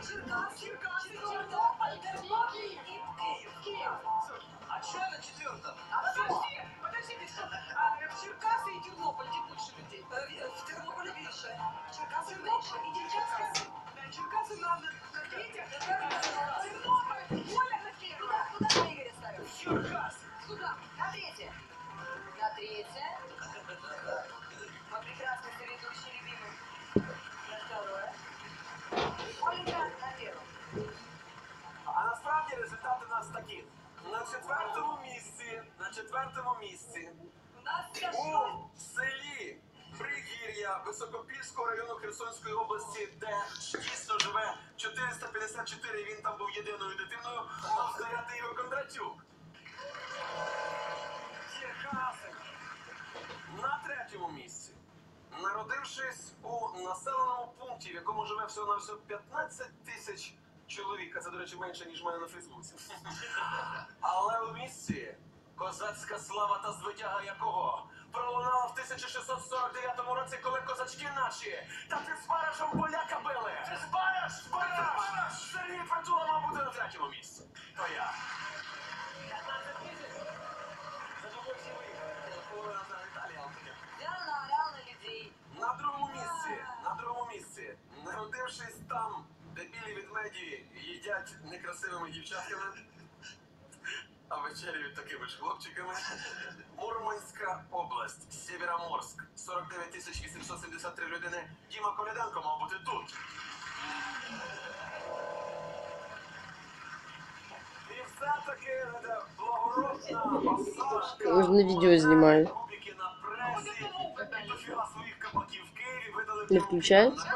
Черкас! Чернобыль, Тернопиль и Киев. Киев. А что на четвертом? А подожди, подожди, ты что? А, в Черкассы и больше людей? В Тернополе меньше. Черкассы меньше. И Черкассы. Да, Черкассы на, на на втором. На третье. На третье. Четвертому місці, на четвертому місці У селі Пригір'я Високопільського району Херсонської області, де дійсно живе 454, він там був єдиною дитиною, мав стояти Ігор Кондратюк. На третьому місці. Народившись у населеному пункті, в якому живе всього на всього 15 тисяч чоловік, а це, до речі, менше, ніж в мене на Фейсбуці. Але у місці козацька слава та звитяга якого пролунала в 1649 році, коли козачки наші та під Спарашем поляка били. Ти Спараш! Спараш! Сергій Притула мав бути на третьому місці. То я. 15 тисяч. За тобою всі виїхали. Половина з Італії, але таке. Реально, реально людей. На другому місці, на другому місці, народившись там, де білі ведмеді їдять некрасивими дівчатками, а вечеряють такими ж хлопчиками. Мурманська область, Сєвєроморськ, 49 тисяч 873 людини. Діма Коляденко мав бути тут. І все-таки благородна пасажка. Може, на відео знімаю. Не включається?